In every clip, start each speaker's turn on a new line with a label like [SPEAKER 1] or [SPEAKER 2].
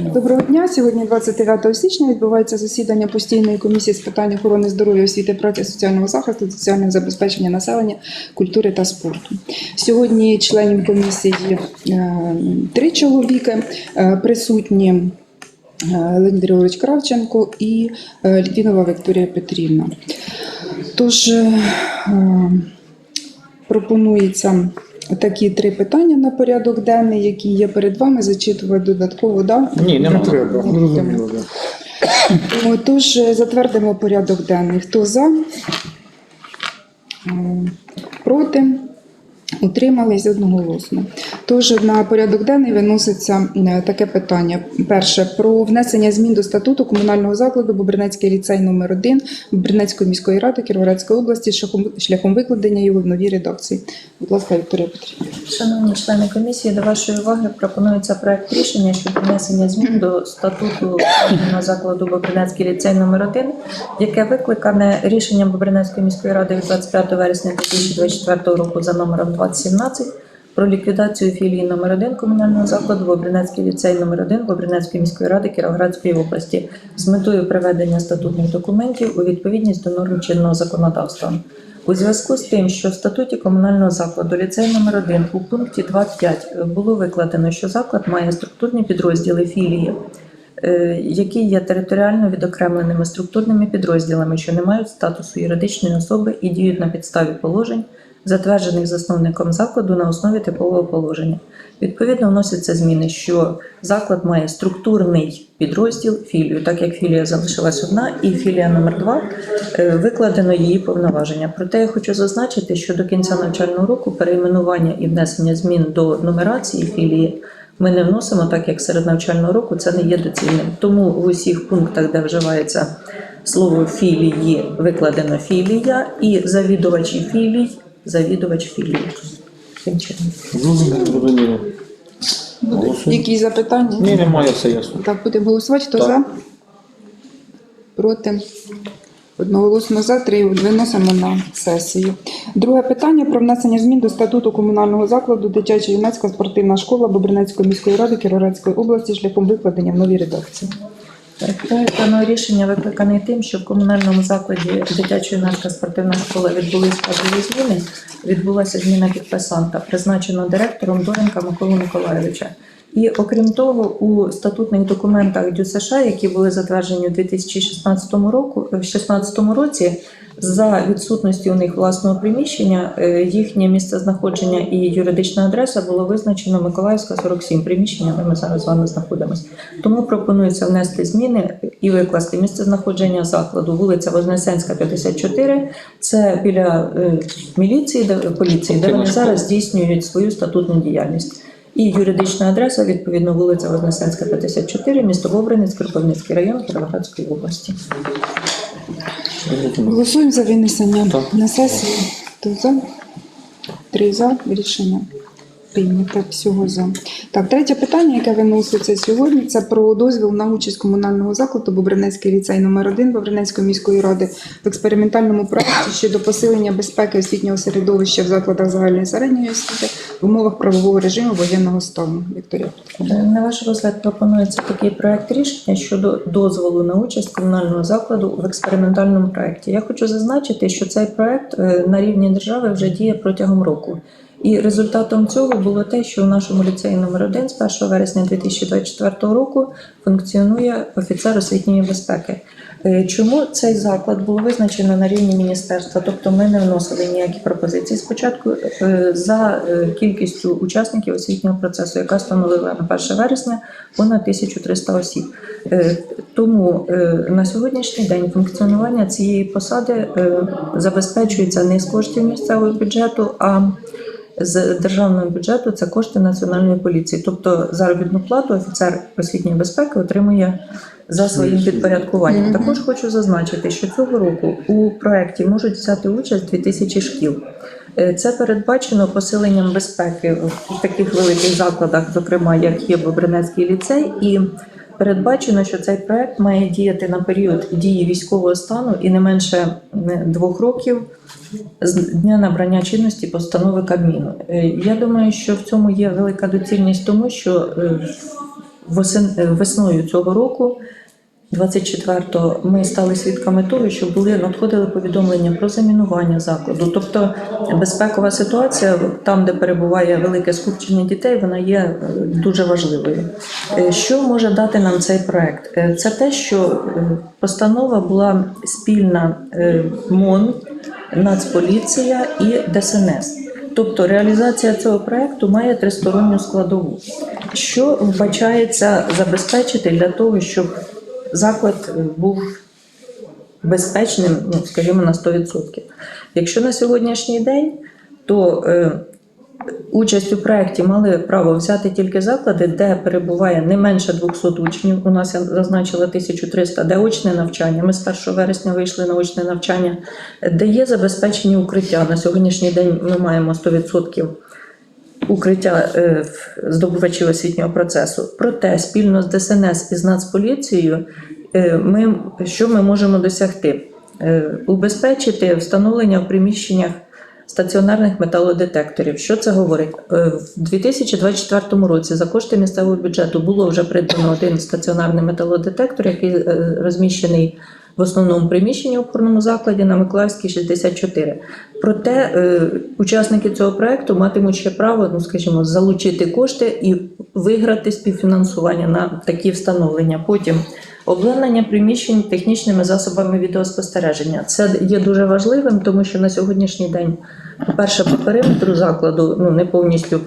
[SPEAKER 1] Доброго дня. Сьогодні, 29 січня, відбувається засідання постійної комісії з питань охорони здоров'я, освіти, праці, соціального захисту, соціального забезпечення населення, культури та спорту. Сьогодні членів комісії е, три чоловіки е, присутні. е, Леонід Григорович Кравченко і Літвінова Вікторія Петрівна. Тож пропонується такі три питання на порядок денний, які є перед вами. Зачитувати додатково. Да?
[SPEAKER 2] Ні, не
[SPEAKER 1] Да.
[SPEAKER 2] треба. Зрозуміло,
[SPEAKER 1] Тож затвердимо порядок денний. Хто за? Е, Проти? Утримались одноголосно. Тож на порядок денний виноситься е, таке питання. Перше про внесення змін до статуту комунального закладу Бобринецький ліцей номер 1 Бобринецької міської ради Кіровоградської області шляхом, шляхом викладення його в новій редакції. Будь ласка, Вікторія Петрівна.
[SPEAKER 3] Шановні члени комісії, до вашої уваги пропонується проект рішення щодо внесення змін до статуту комунального закладу Бобринецький ліцей номер 1 яке викликане рішенням Бобринецької міської ради від 25 вересня 2024 року за номером 2017 про ліквідацію філії номер 1 комунального закладу Бобринецький ліцей номер 1 Бобринецької міської ради Кіровоградської області з метою приведення статутних документів у відповідність до норм чинного законодавства. У зв'язку з тим, що в статуті комунального закладу ліцей номер 1 у пункті 2.5 було викладено, що заклад має структурні підрозділи філії, е, які є територіально відокремленими структурними підрозділами, що не мають статусу юридичної особи і діють на підставі положень, затверджених засновником закладу на основі типового положення. Відповідно, вносяться зміни, що заклад має структурний підрозділ філію, так як філія залишилась одна, і філія номер 2 е, викладено її повноваження. Проте я хочу зазначити, що до кінця навчального року перейменування і внесення змін до нумерації філії ми не вносимо, так як серед навчального року це не є доцільним. Тому в усіх пунктах, де вживається слово філії, викладено філія, і завідувачі філій, завідувач філії.
[SPEAKER 2] Зрозуміло, зрозуміло.
[SPEAKER 1] Які запитання?
[SPEAKER 2] Ні, немає, все ясно.
[SPEAKER 1] Так, будемо голосувати. Хто за? Проти? Одноголосно за, три виносимо на сесію. Друге питання про внесення змін до статуту комунального закладу дитяча юнацька спортивна школа Бобринецької міської ради Кіровоградської області шляхом викладення в новій редакції.
[SPEAKER 3] Проект даного рішення викликаний тим, що в комунальному закладі дитячої юнацька спортивна школа відбулись складові зміни. Відбулася зміна підписанта, призначено директором Доренка Миколу Миколайовича. І окрім того, у статутних документах ДЮСШ, які були затверджені у 2016 року, в 16 році, за відсутності у них власного приміщення, е, їхнє місце знаходження і юридична адреса було визначено Миколаївська 47 приміщення, де ми зараз з вами знаходимося. Тому пропонується внести зміни і викласти місце знаходження закладу вулиця Вознесенська, 54. Це біля е, міліції, де поліції, де вони зараз здійснюють свою статутну діяльність. І юридична адреса відповідно вулиця Вознесенська, 54, місто Бобринець, Кропивницький район Кіровоградської області.
[SPEAKER 1] Голосуємо за винесення на сесію. Хто за? Три за рішення. Прийнято всього за. Так, третє питання, яке виноситься сьогодні, це про дозвіл на участь комунального закладу Бобринецький ліцей номер 1 Бобринецької міської ради в експериментальному проєкті щодо посилення безпеки освітнього середовища в закладах загальної середньої освіти в умовах правового режиму воєнного стану. Вікторія.
[SPEAKER 3] Е, На ваш розгляд пропонується такий проект рішення щодо дозволу на участь комунального закладу в експериментальному проєкті. Я хочу зазначити, що цей проект е, на рівні держави вже діє протягом року. І результатом цього було те, що в нашому ліцеї номер 1 з 1 вересня 2024 року функціонує офіцер освітньої безпеки. Е, Чому цей заклад було визначено на рівні міністерства? Тобто ми не вносили ніякі пропозиції спочатку е, за е, кількістю учасників освітнього процесу, яка становила на 1 вересня понад 1300 осіб. Тому на сьогоднішній день функціонування цієї посади забезпечується не з коштів місцевого бюджету, а з державного бюджету це кошти національної поліції. Тобто заробітну плату офіцер освітньої безпеки отримує за своїм підпорядкуванням. Також хочу зазначити, що цього року у проєкті можуть взяти участь 2000 шкіл. Е, Це передбачено посиленням безпеки в таких великих закладах, зокрема як є Бобринецький ліцей, і передбачено, що цей проект має діяти на період дії військового стану і не менше е, двох років з дня набрання чинності постанови Кабміну. Е, Я думаю, що в цьому є велика доцільність, тому що е, весною цього року, 24-го, ми стали свідками того, що були надходили повідомлення про замінування закладу. Тобто безпекова ситуація там, де перебуває велике скупчення дітей, вона є е, дуже важливою. Е, Що може дати нам цей проект? Е, Це те, що постанова була спільна МОН, Нацполіція і ДСНС. Тобто реалізація цього проекту має тристоронню складову. Що вбачається забезпечити для того, щоб заклад був безпечним, ну скажімо, на 100%. Якщо на сьогоднішній день, то е, участь у проєкті мали право взяти тільки заклади, де перебуває не менше 200 учнів. У нас я зазначила 1300, де очне навчання. Ми з 1 вересня вийшли на очне навчання, де є забезпечені укриття. На сьогоднішній день ми маємо 100% укриття е, здобувачів освітнього процесу. Проте спільно з ДСНС і з Нацполіцією е, ми, що ми можемо досягти? Е, Убезпечити встановлення в приміщеннях стаціонарних металодетекторів. Що це говорить? В 2024 році за кошти місцевого бюджету було вже придбано один стаціонарний металодетектор, який розміщений в основному приміщенні в опорному закладі на Миколаївській 64. Проте е, учасники цього проекту матимуть ще право, ну скажімо, залучити кошти і виграти співфінансування на такі встановлення. Потім обладнання приміщень технічними засобами відеоспостереження. Це є дуже важливим, тому що на сьогоднішній день, по-перше, по периметру закладу ну не повністю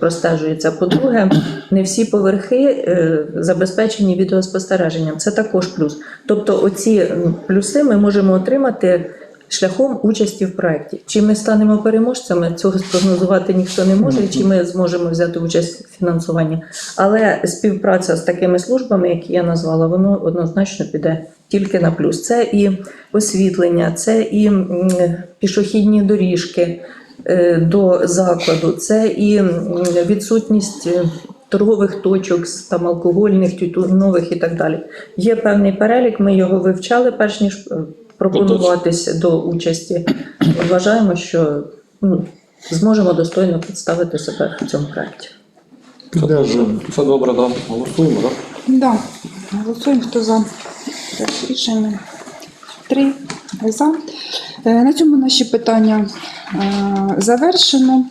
[SPEAKER 3] простежується. По-друге, не всі поверхи е, забезпечені відеоспостереженням. Це також плюс. Тобто, оці плюси ми можемо отримати. Шляхом участі в проєкті. Чи ми станемо переможцями, цього спрогнозувати ніхто не може, чи ми зможемо взяти участь в фінансуванні. Але співпраця з такими службами, які я назвала, воно однозначно піде тільки на плюс. Це і освітлення, це і пішохідні доріжки е, до закладу, це і відсутність. е, Торгових точок там алкогольних, тютюнових і так далі. Є певний перелік. Ми його вивчали, перш ніж е, пропонуватися до участі. Вважаємо, що ну, зможемо достойно представити себе в цьому проєкті.
[SPEAKER 2] Все добре, да. Голосуємо, так?
[SPEAKER 1] Да. Голосуємо, хто за проект рішення. Три за. Е, На цьому наші питання е, завершено.